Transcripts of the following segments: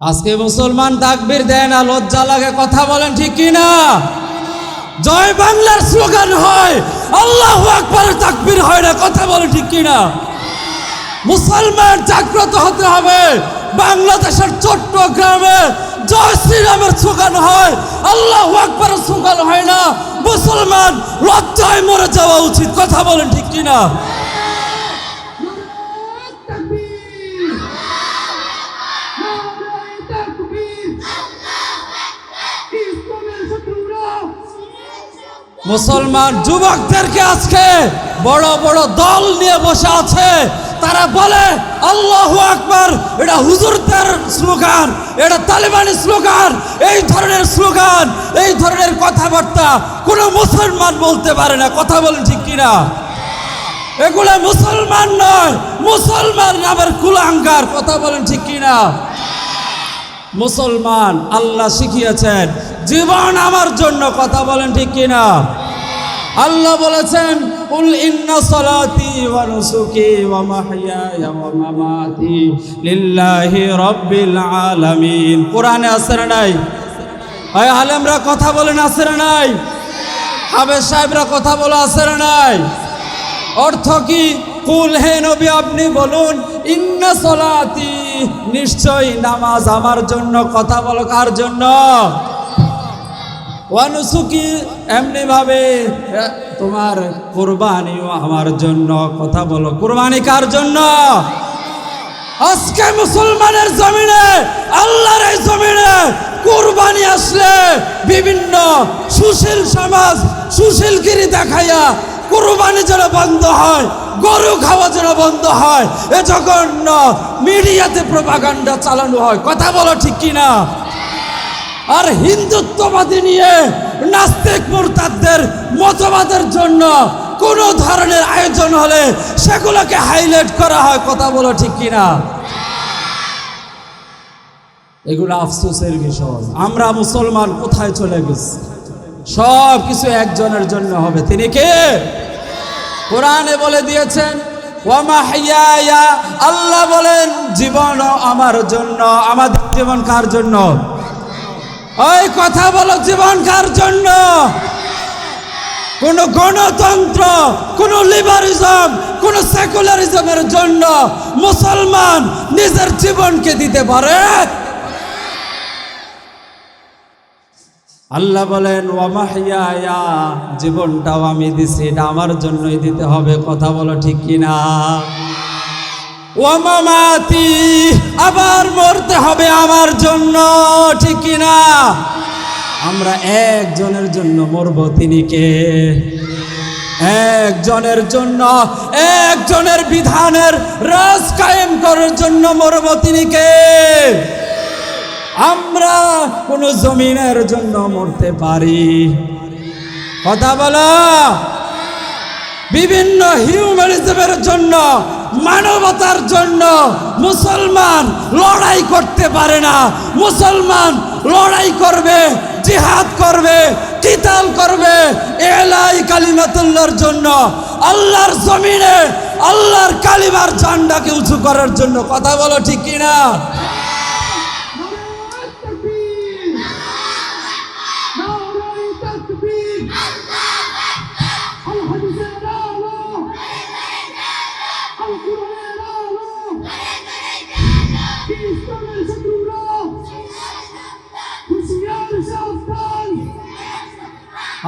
আজকে মুসলমান তাকবির দেয় না, লজ্জা লাগে, কথা বলেন ঠিক কি না জয় বাংলার স্লোগান হয়, আল্লাহ আকবর তাকবির হয় না, কথা বলেন ঠিক কি না মুসলমান জাগ্রত হতে হবে, বাংলাদেশের চট্টগ্রামে জয় শ্রীরামের স্লোগান হয়, আল্লাহ আকবরের স্লোগান হয় না, মুসলমান লজ্জায় মরে যাওয়া উচিত, কথা বলেন ঠিক কি মুসলমান যুবকদেরকে আজকে বড় বড় দল নিয়ে বসে আছে। তারা বলে, আল্লাহ আকবার, এটা হুজুরদের স্লোগান, এটা তালিবানি স্লোগান, এই ধরনের স্লোগান, এই ধরনের কথাবার্তা কোনো মুসলমান বলতে পারে না। কথা বলেন ঠিক কিনা? এগুলো মুসলমান নয়, মুসলমান নামের কুলাঙ্গার। কথা বলেন ঠিক কিনা? মুসলমান, আল্লাহ শিখিয়েছেন, জীবন আমার জন্য, কথা বলেন ঠিক কিনা? আল্লাহ বলেছেন আছে না নাই? কথা বলেন আছে না নাই? হাবেজ সাহেবরা কথা বলে আছে না নাই? অর্থ কি? কুল, হে নবী, আপনি বলুন, ইন্না সলাতি নিশ্চয়ই নামাজ আমার জন্য, কথা বল কার জন্য? এমনি ভাবে তোমার কোরবানিও আমার জন্য, কথা বলো কোরবানি কার জন্য? আজকে মুসলমানের জমিনে, আল্লাহর এই জমিনে কোরবানি আসলে বিভিন্ন সুশীল সমাজ সুশীলগিরি দেখাইয়া কোরবানি যেন বন্ধ হয়, গরু খাওয়া যেন বন্ধ হয়, এ জঘন্য মিডিয়াতে প্রপাগান্ডা চালানো হয়। কথা বলো ঠিক কিনা? আর হিন্দুত্ববাদী নিয়ে নাস্তিক মুরতাদদের, মতবাদের জন্য কোন ধরনের আয়োজন হলে সেগুলোকে হাইলাইট করা হয়, কথা বলো ঠিক কিনা? এগুলো আফসোসের বিষয়। আমরা মুসলমান কোথায় চলে গেছি? সব কিছু একজনের জন্য হবে। তিনি কে? কোরআনে বলে দিয়েছেন আল্লাহ বলেন, জীবন আমার জন্য, আমাদের জীবন কার জন্য? ওই কথা বলো, জীবন কার জন্য? কোন গণতন্ত্র, কোন লিবারিজম, কোন সেকুলারিজমের জন্য মুসলমান নিজের জীবনকে দিতে পারে? আল্লাহ বলেন, ওয়ামাহিয়া জীবনটাও আমি দিছি, এটা আমার জন্যই দিতে হবে। কথা বলো ঠিক কিনা? ওয়ামামাতি, আবার মরতে হবে আমার জন্য। ঠিক কিনা? আমরা একজনের জন্য মরব তিনি কে? একজনের জন্য, একজনের বিধানের রাজ কায়েম করার জন্য মরব তিনি কে? আমরা কোন জমিনের জন্য মরতে পারি। কথা বলো। বিভিন্ন হিউম্যানিজমের জন্য, মানবতার জন্য মুসলমান লড়াই করতে পারে না। মুসলমান লড়াই করবে, জিহাদ করবে, কিতাল করবে, এলাই কালিমাতুল্লাহর জন্য, আল্লাহর জমিনে, আল্লাহর কালিমার ঝান্ডাকে উঁচু করার জন্য। কথা বলো ঠিক কিনা?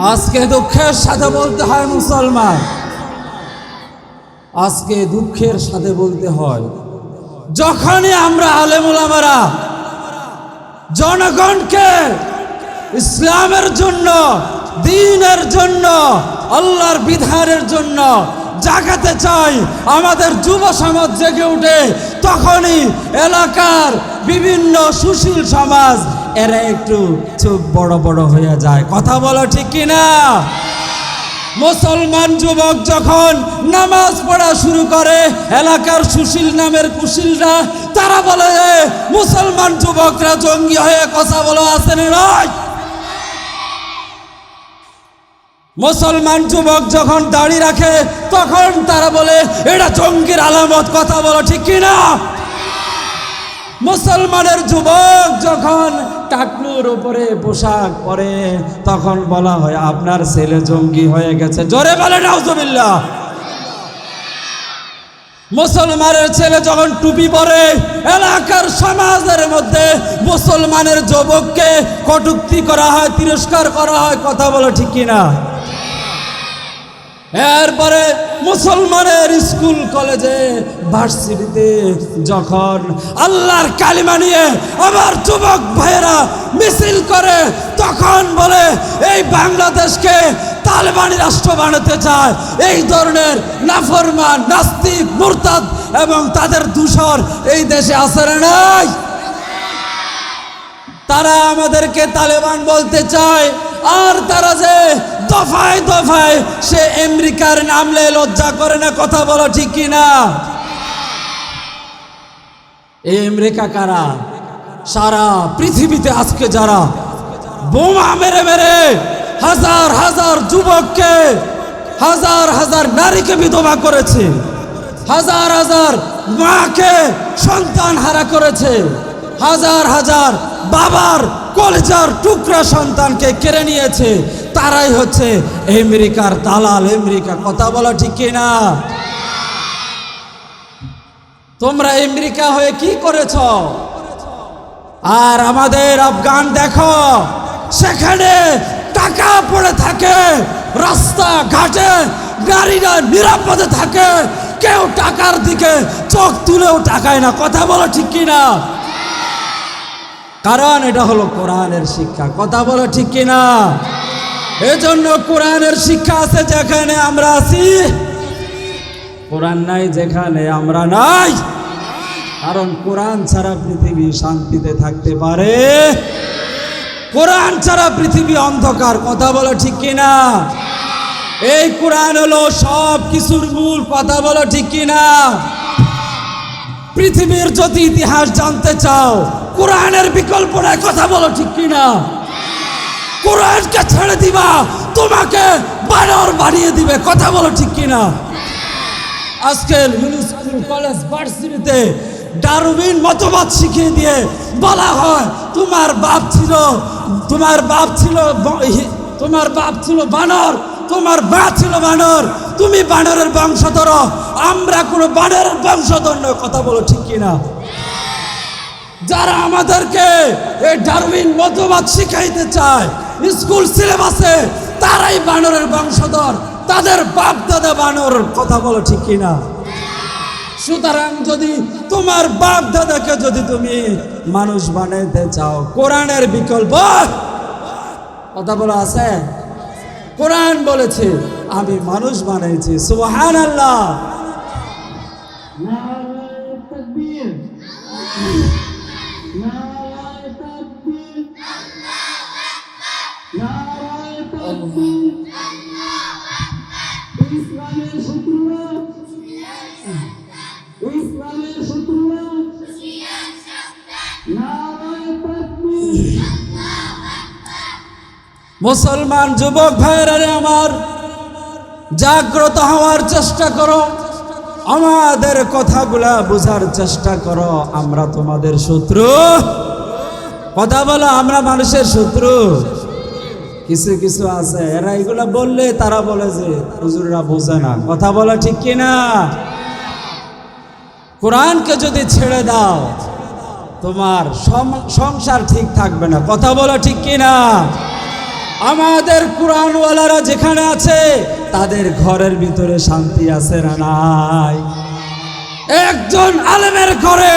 আজকে দুঃখের সাথে বলতে হয় মুসলমান। আজকে দুঃখের সাথে বলতে হয়, যখনই আমরা আলেমুলামারা জনগণকে ইসলামের জন্য, দিনের জন্য, আল্লাহর বিধানের জন্য জাগাতে চাই, আমাদের যুব সমাজ জেগে উঠে তখনই এলাকার বিভিন্ন সুশীল সমাজ এরা একটু চোখ বড় বড় হয়ে যায়। কথা বলো ঠিক কিনা? মুসলমান যুবক যখন নামাজ পড়া শুরু করে, এলাকার সুশীল নামের কুশীলরা, তারা বলে যে মুসলমান যুবকরা জঙ্গি হয়ে কথা বলো আসেন নয় মুসলমান যুবক যখন দাড়ি রাখে, তখন তারা বলে এটা জঙ্গির আলামত, কথা বলো ঠিক কিনা? মুসলমানের যুবক যখন টাকনুর উপরে পোশাক পরে, তখন বলা হয়, আপনার ছেলে জঙ্গি হয়ে গেছে। জোরে বলে নাউজুবিল্লাহ। মুসলমানের ছেলে যখন টুপি পরে, এলাকার সমাজের মধ্যে মুসলমানের যুবককে কটুক্তি করা হয়, তিরস্কার করা হয়, কথা বলো ঠিক কিনা? এরপরে মুসলমানের স্কুল, কলেজে, ভার্সিটিতে যখন আল্লাহর কালিমা নিয়ে আমার যুবক ভাইয়েরা মিছিল করে, তখন বলে, এই বাংলাদেশকে তালেবানি রাষ্ট্র বানাতে চায়। এই ধরনের নাফরমান, নাস্তিক, মুরতাদ এবং তাদের দূষর এই দেশে আছে নাই? তারা আমাদেরকে তালেবান বলতে চায়, আর তারা যে দফায় দফায় সে আমেরিকার নামলে লজ্জা করে না কথা বলো ঠিক কি না এই আমেরিকা কারা? সারা পৃথিবীতে আজকে যারা বোমা মেরে মেরে হাজার হাজার যুবককে, হাজার হাজার নারীকে বিধবা করেছে, হাজার হাজার মাকে সন্তান হারা করেছে হাজার হাজার বাবার কলেজার টুকরা সন্তানকে কেড়ে নিয়েছে। তারাই হচ্ছে আমেরিকার দালাল আমেরিকা কথা বলা ঠিক কিনা? তোমরা আমেরিকা হয়ে কি করেছ? আর আমাদের আফগান দেখো, সেখানে টাকা পড়ে থাকে, রাস্তা ঘাটে গাড়িরা নিরাপদে থাকে, কেউ টাকার দিকে চোখ তুলেও টাকায় না, কথা বলো ঠিক কিনা? কারণ এটা হলো কোরআনের শিক্ষা। কথা বলো ঠিক কিনা? এজন্য কোরআনের শিক্ষা আছে যেখানে আমরা আছি। কোরআন নাই যেখানে আমরা নাই। কারণ কোরআন ছাড়া পৃথিবী শান্তিতে থাকতে পারে। কোরআন ছাড়া পৃথিবী অন্ধকার, কথা বলো ঠিক কিনা? এই কোরআন হলো সব কিছুর মূল, কথা বলো ঠিক কিনা? পৃথিবীর যদি ইতিহাস জানতে চাও কোরআনের বিকল্প নাই কথা বলো ঠিক কিনা? কোরআনকে ছেড়ে দিবা, তোমাকে বানর বানিয়ে দিবে, কথা বলো ঠিক কিনা? আজকে স্কুল কলেজ ভার্সিটিতে ডারউইন মতবাদ শিখিয়ে দিয়ে বলা হয়, তোমার বাপ ছিল, তোমার বাপ ছিল তোমার বাপ ছিল বানর, তোমার মা ছিল বানর, তুমি বানরের বংশধর, আমরা কোনো বানরের বংশধর নয়। কথা বলো ঠিক কিনা? যারা আমাদেরকে এই ডারউইন মতবাদ শিখাইতে চায়, স্কুল সিলেবাসে তারাই বানরের বংশধর, তাদের বাপ দাদা বানর, কথা বলো ঠিক কিনা? সুতরাং যদি তোমার বাপ দাদাকে যদি তুমি মানুষ বানাইতে চাও, কোরআনের বিকল্প? কথা বলা আছে? কোরআন বলেছে, আমি মানুষ বানাইছি সুহান আল্লাহ ইসলামের শত্রুরা ইসলামের শত্রুরা মুসলমান যুবক ভাইয়েরা আমার জাগ্রত হওয়ার চেষ্টা করো। আমাদের কথাগুলা বোঝার চেষ্টা করো, আমরা তোমাদের শত্রু। কথা বলো, আমরা মানুষের শত্রু। কিছু কিছু আছে, এরা এগুলা বললে তারা বলে যে, হুজুররা বোঝে না। কথা বলা ঠিক কিনা? কোরআনকে যদি ছেড়ে দাও, তোমার সংসার ঠিক থাকবে না। কথা বলা ঠিক কিনা? আমাদের কোরআনওয়ালারা যেখানে আছে তাদের ঘরের ভিতরে শান্তি আছে না নাই? একজন আলেমের ঘরে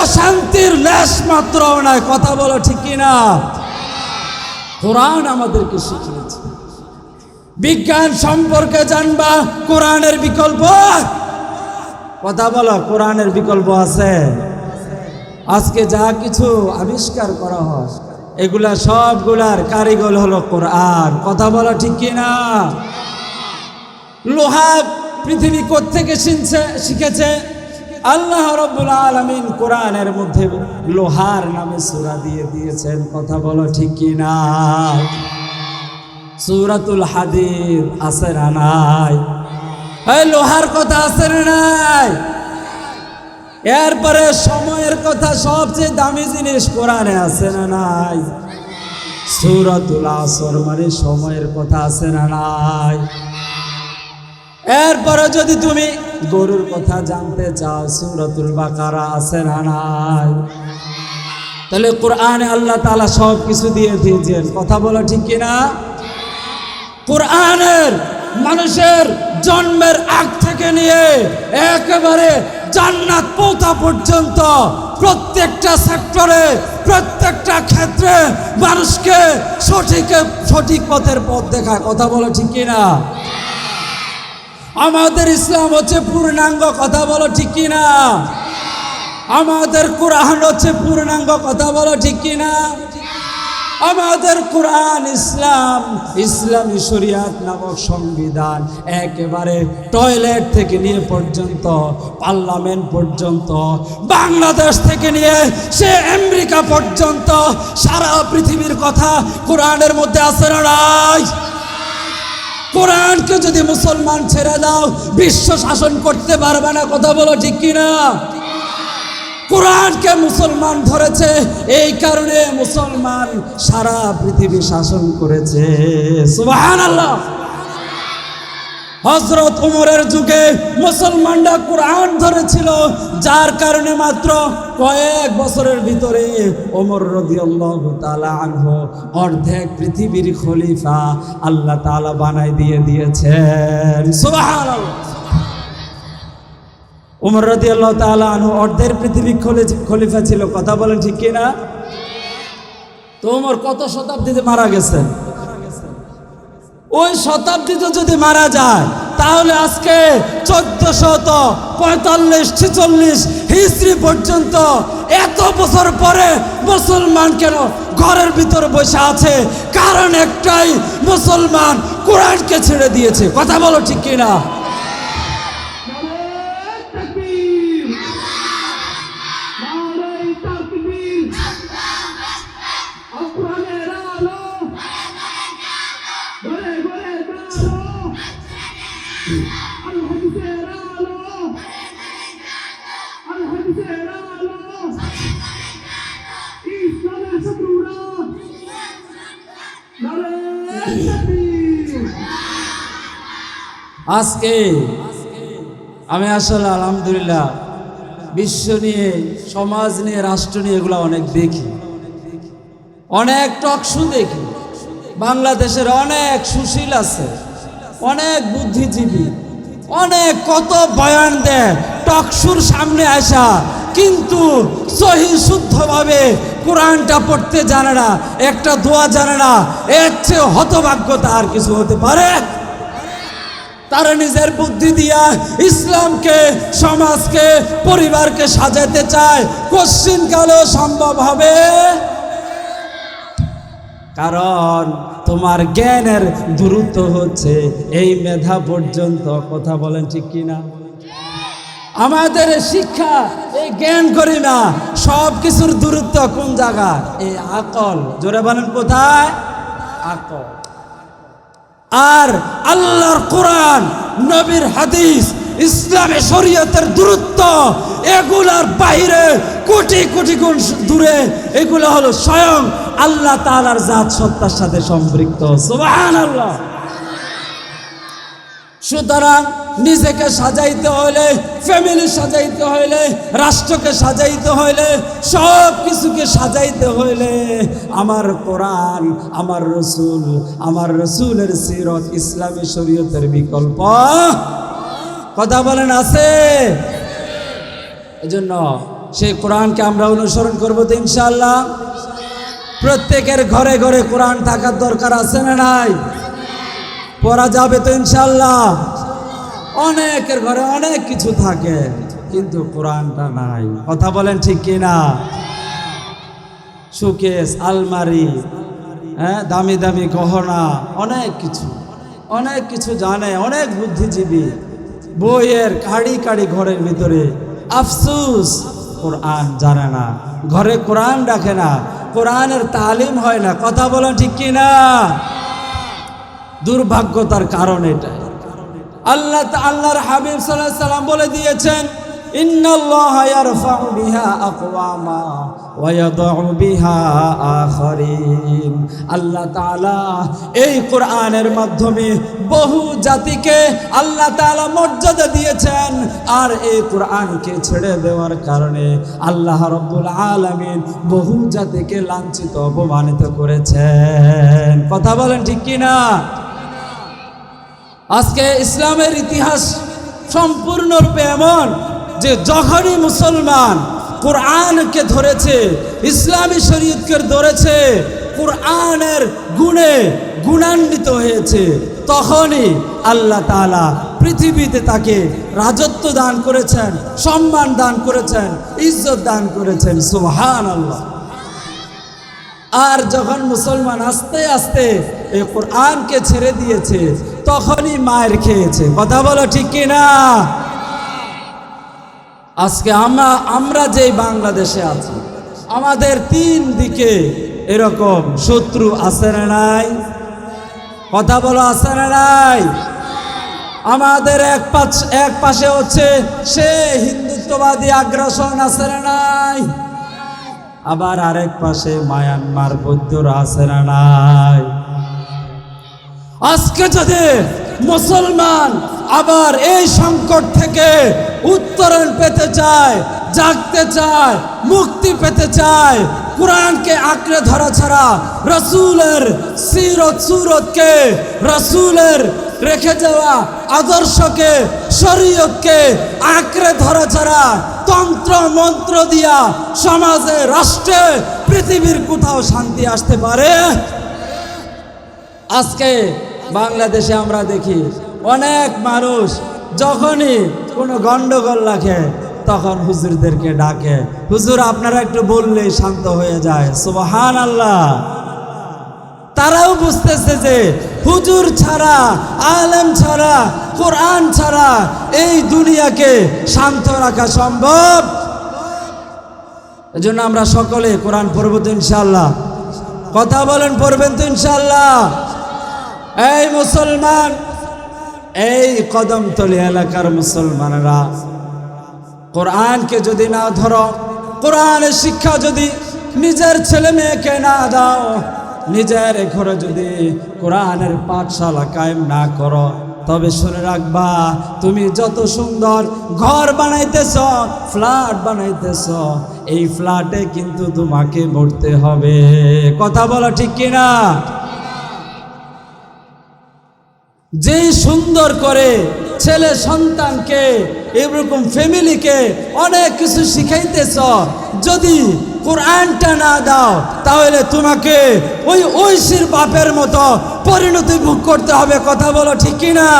অশান্তির লেশ মাত্র নাই, কথা বলো ঠিক কিনা? কোরআন আমাদেরকে শিখিয়েছে। বিজ্ঞান সম্পর্কে জানবা, কোরআনের বিকল্প? কথা বলো, কোরআনের বিকল্প আছে? আজকে যা কিছু আবিষ্কার করা হয়, এগুলা সবগুলার কারিগর হলো কোরআন। কথা বলা ঠিক কিনা? লোহা পৃথিবী কোত্থেকে শিখছে শিখেছে? আল্লাহ রব্বুল আলমিন কোরআনের মধ্যে লোহার নামে সুরা দিয়ে দিয়েছেন। কথা বলো ঠিক কিনা? সুরাতুল হাদির আছে না নাই? লোহার কথা আছে না নাই? এরপরে সময়ের কথা সবচেয়ে দামি জিনিস কোরআনে আছে না নাই? সুরতুল আসর মানে সময়ের কথা আছে না নাই? এরপরে যদি তুমি গরুর কথা জানতে চাও, সুরতুল বাকারা আছে না নাই? তাহলে কোরআনে আল্লাহ তালা সব কিছু দিয়ে দিয়েছেন। কথা বলো ঠিক কিনা? কোরআনের মানুষের জন্মের আগ থেকে নিয়ে একেবারে জান্নাত পৌঁছা পর্যন্ত প্রত্যেকটা সেক্টরে, প্রত্যেকটা ক্ষেত্রে মানুষকে সঠিক সঠিক পথের পথ দেখায়। কথা বলো ঠিক কিনা? আমাদের ইসলাম হচ্ছে পূর্ণাঙ্গ কথা বলো ঠিক কিনা? আমাদের কোরআন হচ্ছে পূর্ণাঙ্গ কথা বলো ঠিক কিনা? আমাদের কোরআন ইসলাম, ইসলামী শরিয়াত নামক সংবিধান একেবারে টয়লেট থেকে নিয়ে পর্যন্ত, পার্লামেন্ট পর্যন্ত, বাংলাদেশ থেকে নিয়ে সে আমেরিকা পর্যন্ত, সারা পৃথিবীর কথা কোরআনের মধ্যে আছে না কোরআনকে যদি মুসলমান ছেড়ে দাও, বিশ্ব শাসন করতে পারবে না, কথা বলো ঠিক কিনা? কোরআনকে মুসলমান ধরেছে, এই কারণে মুসলমান সারা পৃথিবী শাসন করেছে। সুবাহ আল্লাহ হজরত উমরের যুগে মুসলমানরা কোরআন ধরেছিল, যার কারণে মাত্র কয়েক বছরের ভিতরে ওমর তাআলা আনহু অর্ধেক পৃথিবীর খলিফা আল্লাহ তাআলা বানাই দিয়ে দিয়েছেন। উমর রদি আল্লাহ তালা আনহু অর্ধের পৃথিবী খলি- খলিফা ছিল, কথা বলেন ঠিক কিনা? তো উমর কত শতাব্দীতে মারা গেছেন? ওই শতাব্দীতে যদি মারা যায়, তাহলে আজকে চোদ্দ শত পঁয়তাল্লিশ, ছেচল্লিশ হিস্ট্রি পর্যন্ত এত বছর পরে মুসলমান কেন ঘরের ভিতরে বসে আছে? কারণ একটাই মুসলমান কোরআনকে ছেড়ে দিয়েছে। কথা বলো ঠিক কিনা? আজকে আমি আসলে আলহামদুলিল্লাহ বিশ্ব নিয়ে, সমাজ নিয়ে, রাষ্ট্র নিয়ে এগুলো অনেক দেখি। অনেক টকশু দেখি। বাংলাদেশের অনেক সুশীল আছে, অনেক বুদ্ধিজীবী, অনেক কত বয়ান দেয় টকশুর সামনে আসা, কিন্তু সহি শুদ্ধভাবে কোরআনটা পড়তে জানে না, একটা দোয়া জানে না, এর চেয়ে হতভাগ্যতা আর কিছু হতে পারে। তারা নিজের বুদ্ধি দিয়া ইসলামকে, সমাজকে, পরিবারকে সাজাতে চায়। কোশ্চিন কালেও সম্ভব হবে? কারণ তোমার জ্ঞানের দূরত্ব হচ্ছে, এই মেধা পর্যন্ত কথা বলেন ঠিক কিনা? আমাদের শিক্ষা, এই জ্ঞান করি না, সব কিছুর দূরত্ব কোন জায়গায়? এই আকল। জোরে বলেন কোথায়? আকল। আর আল্লাহর কোরআন, নবীর হাদিস, ইসলামী শরীয়তের দূরত্ব, এগুলার বাহিরে কোটি কোটি গুণ দূরে, এগুলো হলো স্বয়ং আল্লাহ তালার জাত সত্তার সাথে সম্পৃক্ত। সুবহানাল্লাহ। সুতরাং নিজেকে সাজাইতে হইলে ফ্যামিলি সাজাইতে হইলে, রাষ্ট্রকে সাজাইতে হইলে, সব কিছুকে সাজাইতে হইলে আমার কোরআন, আমার রসুল, আমার রসুলের সিরত ইসলামী শরীয়তের বিকল্প। কথা বলেন, আছে? এজন্য সেই কোরআনকে আমরা অনুসরণ করব তো ইনশাল্লাহ প্রত্যেকের ঘরে ঘরে কোরআন থাকার দরকার আছে না নাই? পড়া যাবে তো ইনশাল্লাহ অনেকের ঘরে অনেক কিছু থাকে, কিন্তু কোরআনটা নাই। কথা বলেন ঠিক কিনা? সুকেস, আলমারি হ্যাঁ দামি দামি গহনা, অনেক কিছু। অনেক কিছু জানে, অনেক বুদ্ধিজীবী। বইয়ের কাড়ি কাড়ি ঘরের ভিতরে। আফসুস, কোরআন জানে না। ঘরে কোরআন রাখে না। কোরআনের তালিম হয় না। কথা বলেন ঠিক কিনা? দুর্ভাগ্যতার কারণ এটা আল্লাহ আল্লাহর হাবিব সাল্লাহ সাল্লাম বলে দিয়েছেন আল্লাহ তাআলা এই কোরআনের মাধ্যমে বহু জাতিকে আল্লাহ তাআলা মর্যাদা দিয়েছেন, আর এই কোরআনকে ছেড়ে দেওয়ার কারণে আল্লাহ রব্বুল আলামিন বহু জাতিকে লাঞ্ছিত, অপমানিত করেছেন। কথা বলেন ঠিক কি না আজকে ইসলামের ইতিহাস সম্পূর্ণরূপে এমন যে যখনই মুসলমান কোরআনকে ধরেছে, ইসলামী শরীয়তকে ধরেছে, কোরআনের গুণে গুণান্বিত হয়েছে, তখনই আল্লাহ তাআলা পৃথিবীতে তাকে রাজত্ব দান করেছেন, সম্মান দান করেছেন, ইজ্জত দান করেছেন। সুবহান আল্লাহ আর যখন মুসলমান আস্তে আস্তে এই কোরআনকে ছেড়ে দিয়েছে, তখনই মায়ের খেয়েছে। কথা বলো ঠিক কি না আজকে আমরা আমরা যেই বাংলাদেশে আছি, আমাদের তিন দিকে এরকম শত্রু আছে না নাই? কথা বলো আছে না নাই? আমাদের এক পাশ, এক পাশে হচ্ছে সে হিন্দুত্ববাদী আগ্রাসন আছে না নাই? আবার আরেক পাশে মায়ানমার বৌদ্ধরা আছে না নাই? আজকে যদি মুসলমান আবার এই সংকট থেকে উত্তরণ পেতে চায়, জাগতে চায়, মুক্তি পেতে চায়, কোরআনকে আঁকড়ে ধরা ছাড়া, রসুলের সিরত সুরতকে রসুলের রেখে যাওয়া আদর্শকে, শরীয়তকে আঁকড়ে ধরা ছাড়া তন্ত্র, মন্ত্র দিয়া সমাজে, রাষ্ট্রে, পৃথিবীর কোথাও শান্তি আসতে পারে? আজকে বাংলাদেশে আমরা দেখি অনেক মানুষ যখনই কোনো গন্ডগোল রাখে, তখন হুজুরদেরকে ডাকে। হুজুর, আপনারা একটু বললেই শান্ত হয়ে যায়। সুবহান আল্লাহ তারাও বুঝতেছে যে হুজুর ছাড়া, আলেম ছাড়া, কোরআন ছাড়া এই দুনিয়াকে শান্ত রাখা সম্ভব? এজন্য আমরা সকলে কোরআন পড়ব তো ইনশাল্লাহ কথা বলেন, পড়বেন তো ইনশাল্লাহ এই মুসলমান, এই কদমতলি এলাকার মুসলমানরা, কোরআনকে যদি না ধরো, কোরআনের শিক্ষা যদি নিজের ছেলে মেয়েকে না দাও নিজের ঘরে যদি কোরআনের পাঠশালা কায়েম না করো, তবে শুনে রাখবা, তুমি যত সুন্দর ঘর বানাইতেছ, ফ্ল্যাট বানাইতেছ, এই ফ্ল্যাটে কিন্তু তোমাকে মরতে হবে। কথা বলা ঠিক কিনা? যেই সুন্দর করে ছেলে সন্তানকে, এরকম ফ্যামিলিকে অনেক কিছু শিখাইতেছ, যদি কোরআনটা না দাও, তাহলে তোমাকে ওই ঐশীর বাপের মতো পরিণতি ভোগ করতে হবে। কথা বলো ঠিক কি না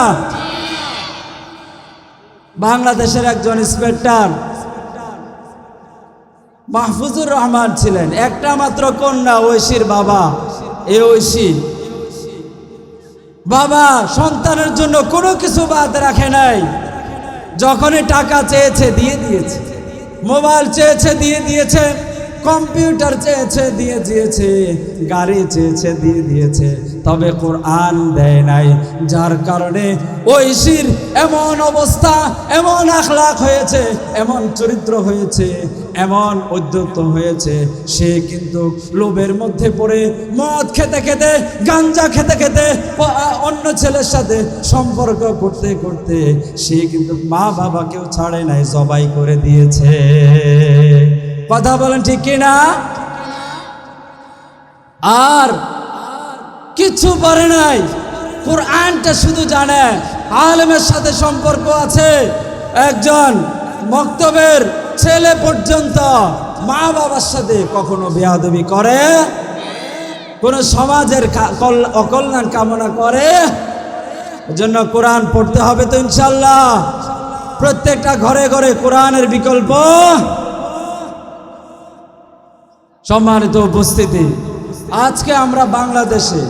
বাংলাদেশের একজন ইন্সপেক্টর মাহফুজুর রহমান ছিলেন। একটা মাত্র কন্যা ঐশীর বাবা, এ ঐশী। বাবা সন্তানের জন্য কোনো কিছু বাদ রাখে নাই। যখনই টাকা চেয়েছে, দিয়ে দিয়েছে। মোবাইল চেয়েছে, দিয়ে দিয়েছে। কম্পিউটার চেয়েছে, দিয়ে দিয়েছে, গাড়ি চেয়েছে, দিয়ে দিয়েছে। তবে কোরআন দেয় নাই, যার কারণে ঐশীর এমন অবস্থা, এমন আখলাখ হয়েছে, এমন চরিত্র হয়েছে, এমন উদ্যত হয়েছে। সে কিন্তু লোভের মধ্যে পড়ে, মদ খেতে খেতে, গাঞ্জা খেতে খেতে অন্য ছেলের সাথে সম্পর্ক করতে করতে সে কিন্তু মা বাবাকেও ছাড়ে নাই, জবাই করে দিয়েছে। কথা বলেন ঠিক কিনা? আর কিছু পারে নাই। কোরআনটা শুধু জানে। আলেমের সাথে সম্পর্ক আছে। একজন মক্তবের ছেলে পর্যন্ত মা বাবার সাথে কখনো বেয়াদবি করে? কোন সমাজের অকল্যাণ কামনা করে? জন্য কোরআন পড়তে হবে তো ইনশাল্লাহ প্রত্যেকটা ঘরে ঘরে কোরআনের বিকল্প সম্মানিত উপস্থিতি, আজকে আমরা বাংলাদেশে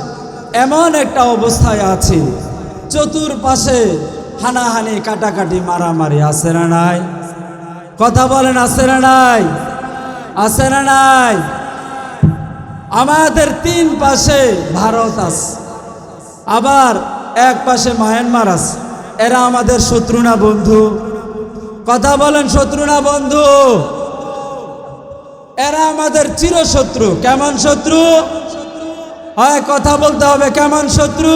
এমন একটা অবস্থায় আছি, চতুর্পাশে হানাহানি, কাটাকাটি, মারামারি আছে না নাই? কথা বলেন, আছে না নাই? আছে না নাই? আমাদের তিন পাশে ভারত আছে, আবার এক পাশে মায়ানমার আছে। এরা আমাদের শত্রু না বন্ধু? কথা বলেন, শত্রু না বন্ধু? এরা আমাদের চিরশত্রু। কেমন শত্রু? হয় কথা বলতে হবে, কেমন শত্রু?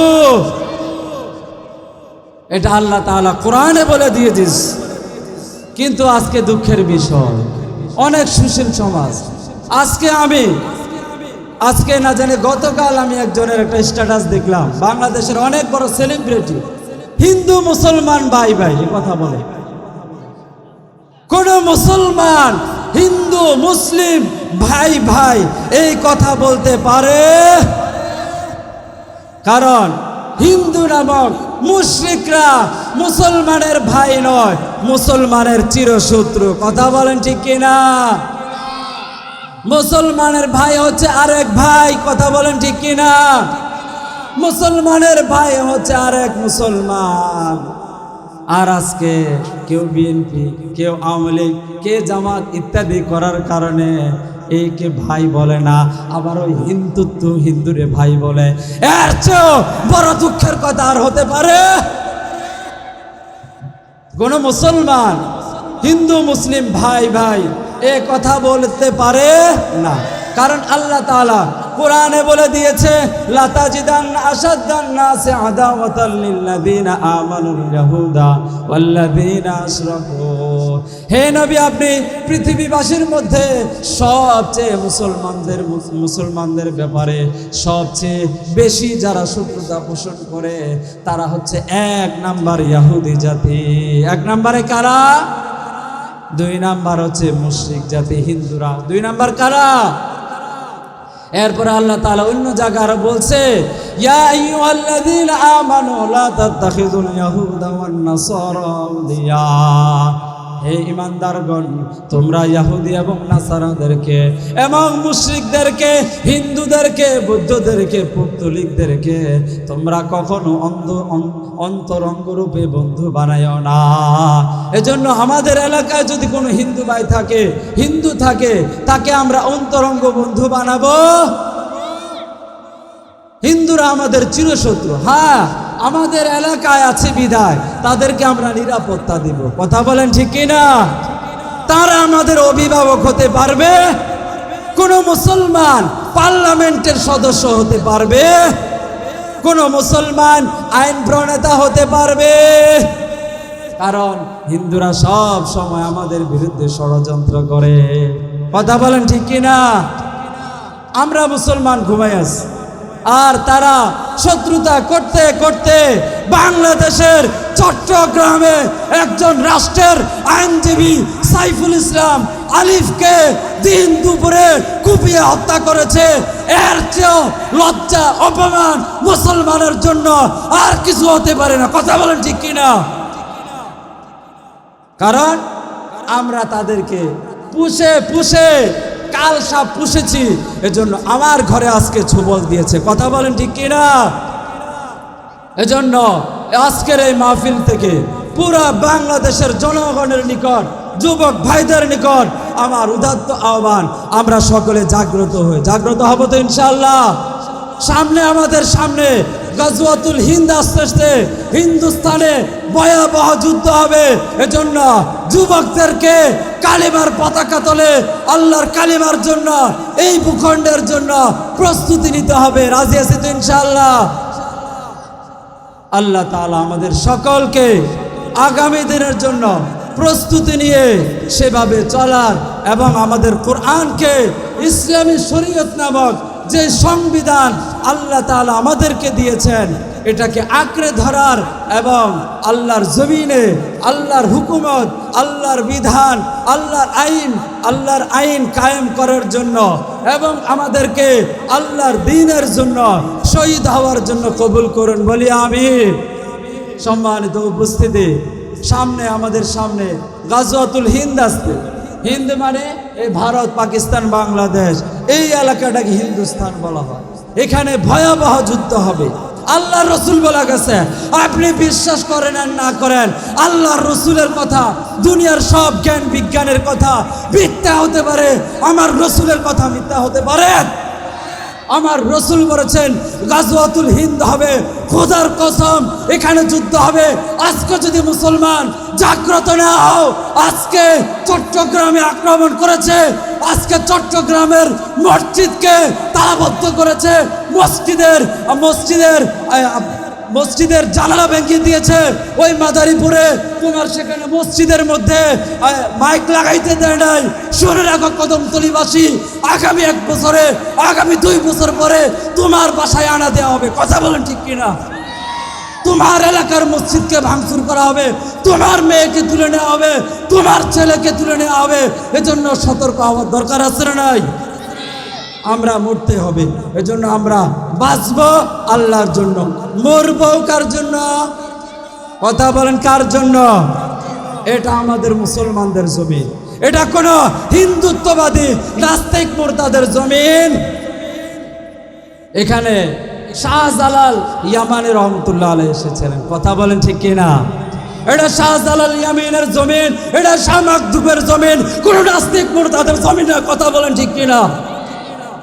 এটা আল্লাহ তাআলা কোরআনে বলে দিয়েছিস কিন্তু আজকে দুঃখের বিষয়। অনেক সুশীল সমাজ। আজকে আমি, আজকে না জানি গতকাল আমি একজনের একটা স্ট্যাটাস দেখলাম। বাংলাদেশের অনেক বড় সেলিব্রিটি হিন্দু, মুসলমান ভাই ভাই কথা বলে। কোন মুসলমান হিন্দু, মুসলিম, ভাই ভাই, এই কথা বলতে পারে? কারণ হিন্দু নামক মুশরিকরা মুসলমানের ভাই নয়, মুসলমানের চিরশত্রু। কথা বলেন ঠিক কিনা? মুসলমানের ভাই হচ্ছে আরেক ভাই। কথা বলেন ঠিক কিনা? মুসলমানের ভাই হচ্ছে আরেক মুসলমান। আর আজকে কেউ বিএনপি কেউ আওয়ামী লীগ, কে জামাত ইত্যাদি করার কারণে একে ভাই বলে না, আবার ওই হিন্দুত্ব হিন্দুরে ভাই বলে। এর চেয়েও বড় দুঃখের কথা আর হতে পারে। কোন মুসলমান, হিন্দু, মুসলিম ভাই ভাই এ কথা বলতে পারে না। কারণ আল্লাহ তাআলা কোরআনে বলে দিয়েছে, লাতাজিদান আসাদ্দান নাসে আদাওয়াতাল লিল্লাযিনা আমানুল ইয়াহুদা ওয়াল্লাযিনা আশরাকু। হে নবী, আপনি পৃথিবীবাসীর মধ্যে সবচেয়ে মুসলমানদের মুসলমানদের ব্যাপারে সবচেয়ে বেশি যারা শত্রুতা পোষণ করে, তারা হচ্ছে এক নাম্বার ইয়াহুদি জাতি। এক নম্বরে কারা? দুই নাম্বার হচ্ছে মুশরিক জাতি, হিন্দুরা। দুই নাম্বার কারা? এরপরে আল্লাহ তাআলা অন্য জায়গা আরও বলছে আমানু লা তাত্তাখিযুল ইয়াহুদা ওয়ান নাসারা আউলিয়া। হে ইমানদারগণ, তোমরা ইহুদি এবং নাসারাদেরকে এবং মুশরিকদেরকে, হিন্দুদেরকে, বৌদ্ধদেরকে, পুত্তলিকদেরকে তোমরা কখনো অন্ধ, অন- অন্তরঙ্গ রূপে বন্ধু বানায়ও না। এজন্য আমাদের এলাকায় যদি কোনো হিন্দু ভাই থাকে, হিন্দু থাকে, তাকে আমরা অন্তরঙ্গ বন্ধু বানাবো। হিন্দুরা আমাদের চিরশত্রু। হ্যাঁ আমাদের এলাকায় আছে বিদায়। তাদেরকে আমরা নিরাপত্তা দিব। কথা বলেন ঠিক কিনা? তারা আমাদের অভিভাবক হতে পারবে, কোন মুসলমান পার্লামেন্টের সদস্য হতে পারবে, কোন মুসলমান আইন প্রণেতা হতে পারবে। কারণ হিন্দুরা সব সময় আমাদের বিরুদ্ধে ষড়যন্ত্র করে। কথা বলেন ঠিক কিনা? আমরা মুসলমান ঘুমাই আছি। আর তারা শত্রুতা করতে করতে বাংলাদেশের চট্টগ্রামে একজন রাষ্ট্রের আইনজীবী সাইফুল ইসলাম আলিফকে দিন দুপুরে কুপিয়ে হত্যা করেছে। এর চেয়েও লজ্জা, অপমান মুসলমানের জন্য আর কিছু হতে পারে না। কথা বলেন ঠিক কিনা? কারণ আমরা তাদেরকে পুষে পুষে কাল সাপ পুষেছি, এজন্য আমার ঘরে আজকে ছবল দিয়েছে। কথা বলেন ঠিক কিনা? এজন্য আজকের এই মাহফিল থেকে পুরো বাংলাদেশের জনগণের নিকট, যুবক ভাইদের নিকট আমার উদাত্ত আহ্বান, আমরা সকলে জাগ্রত হই জাগ্রত হব তো ইনশাল্লাহ সামনে আমাদের সামনে গজওয়াতুল হিন্দ আস্তে আস্তে হিন্দুস্তানে ভয়াবহ যুদ্ধ হবে। এজন্য যুবকদেরকে কালিমার পতাকা তলে আল্লাহর কালিমার জন্য, এই ভূখণ্ডের জন্য প্রস্তুতি নিতে হবে। রাজি আছি তো ইনশাআল্লাহ? আল্লাহ তাআলা আমাদের সকলকে আগামী দিনের জন্য প্রস্তুতি নিয়ে সেভাবে চলার এবং আমাদের কোরআনকে ইসলামী শরীয়ত নামক যে সংবিধান আল্লাহ তালা আমাদেরকে দিয়েছেন, এটাকে আঁকড়ে ধরার এবং আল্লাহর জমিনে, আল্লাহর হুকুমত, আল্লাহর বিধান, আল্লাহর আইন আল্লাহর আইন কায়েম করার জন্য এবং আমাদেরকে আল্লাহর দিনের জন্য শহীদ হওয়ার জন্য কবুল করুন, বলি আমি সম্মানিত উপস্থিতি, সামনে, আমাদের সামনে গাজওয়াতুল হিন্দ আসতে হিন্দ মানে এই ভারত, পাকিস্তান, বাংলাদেশ। এই এলাকাটাকে হিন্দুস্তান বলা হয়। এখানে ভয়াবহ যুদ্ধ হবে। আল্লাহ রসুল বলা গেছে, আপনি বিশ্বাস করেন আর না করেন, আল্লাহর রসুলের কথা, দুনিয়ার সব জ্ঞান বিজ্ঞানের কথা মিথ্যা হতে পারে, আমার রসুলের কথা মিথ্যা হতে পারে। আমার রসুল বলেছেন, গাজওয়াতুল হিন্দ হবে, খোদার কসম, এখানে যুদ্ধ হবে। আজকে যদি মুসলমান জাগ্রত না হও, আজকে চট্টগ্রামে আক্রমণ করেছে, আজকে চট্টগ্রামের মসজিদকে তালাবদ্ধ করেছে, মসজিদের মসজিদের মসজিদের জানালা ভেঙে দিয়েছে। ওই মাদারীপুরে তোমার সেখানে মসজিদের মধ্যে মাইক লাগাইতে দেয় নাই। শুনে রাখো কদমতলিবাসী আগামী এক বছরে, আগামী দুই বছর পরে তোমার বাসায় আনা দেওয়া হবে। কথা বলেন ঠিক কিনা? তোমার এলাকার মসজিদকে ভাঙচুর করা হবে, তোমার মেয়েকে তুলে নেওয়া হবে, তোমার ছেলেকে তুলে নেওয়া হবে। এজন্য সতর্ক হওয়ার দরকার আছে না নাই? আমরা মরতে হবে। এজন্য আমরা বাঁচব আল্লাহর জন্য। মরব কার জন্য? কথা বলেন, কার জন্য? এটা আমাদের মুসলমানদের জমিন। এটা কোনো হিন্দুত্ববাদী, নাস্তিক মোর্তাদের জমিন। এখানে শাহজালাল ইয়ামানের রহমতুল্লাহ আলাই এসেছিলেন। কথা বলেন ঠিক কিনা? এটা শাহজালাল ইয়ামিনের জমিন, এটা শাহ মাকদুবের জমিন, কোন নাস্তিক মোর্তাদের জমিন কথা বলেন ঠিক কিনা?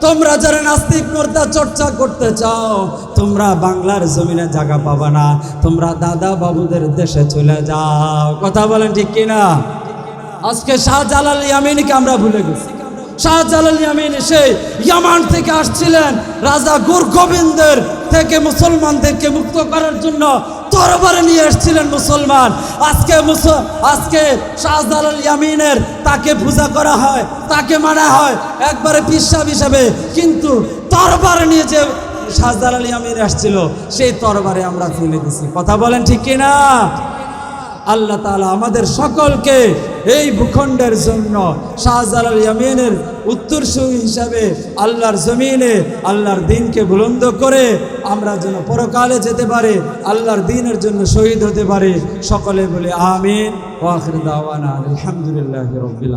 তোমরা যারা নাস্তিক মোর্তা চর্চা করতে চাও, তোমরা বাংলার জমিনে জায়গা পাবা না। তোমরা দাদা বাবুদের দেশে চলে যাও। কথা বলেন ঠিক কিনা? আজকে শাহজালাল ইয়ামিনকে আমরা ভুলে গেছি। শাহজালাল ইয়ামিন এসে ইয়ামান থেকে আসছিলেন রাজা গুর গোবিন্দের থেকে, মুসলমানদেরকে মুক্ত করার জন্য তরবারে নিয়ে এসেছিলেন মুসলমান। আজকে আজকে শাহজালাল ইয়ামিনের তাকে পূজা করা হয়, তাকে মানা হয়, একবারে পিসাব হিসাবে। কিন্তু তরবারে নিয়ে যে শাহজালাল ইয়ামিন আসছিল, সেই তরবারে আমরা ফেলে দিছি। কথা বলেন ঠিক কিনা? আল্লাহ তালা আমাদের সকলকে এই ভূখণ্ডের জন্য শাহজালাল ইয়ামিনের উত্তরসূরি হিসাবে আল্লাহর জমিনে, আল্লাহর দিনকে বুলন্দ করে আমরা যেন পরকালে যেতে পারে, আল্লাহর দিনের জন্য শহীদ হতে পারে। সকলে বলে আমিন। আলহামদুলিল্লাহ রবিল